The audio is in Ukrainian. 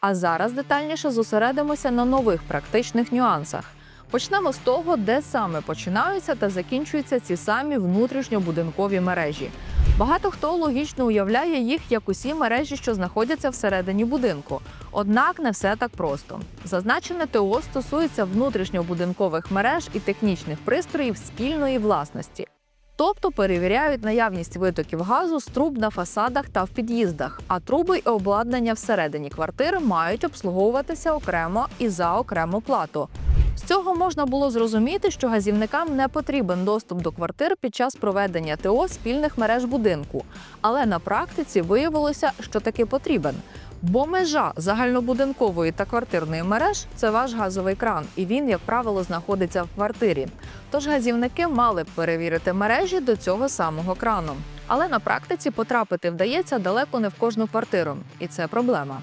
А зараз детальніше зосередимося на нових практичних нюансах. Почнемо з того, де саме починаються та закінчуються ці самі внутрішньобудинкові мережі. Багато хто логічно уявляє їх як усі мережі, що знаходяться всередині будинку. Однак не все так просто. Зазначене ТО стосується внутрішньобудинкових мереж і технічних пристроїв спільної власності. Тобто перевіряють наявність витоків газу з труб на фасадах та в під'їздах, а труби і обладнання всередині квартир мають обслуговуватися окремо і за окрему плату. З цього можна було зрозуміти, що газівникам не потрібен доступ до квартир під час проведення ТО спільних мереж будинку, але на практиці виявилося, що таки потрібен. Бо межа загальнобудинкової та квартирної мереж це ваш газовий кран, і він, як правило, знаходиться в квартирі. Тож газівники мали б перевірити мережі до цього самого крану. Але на практиці потрапити вдається далеко не в кожну квартиру, і це проблема.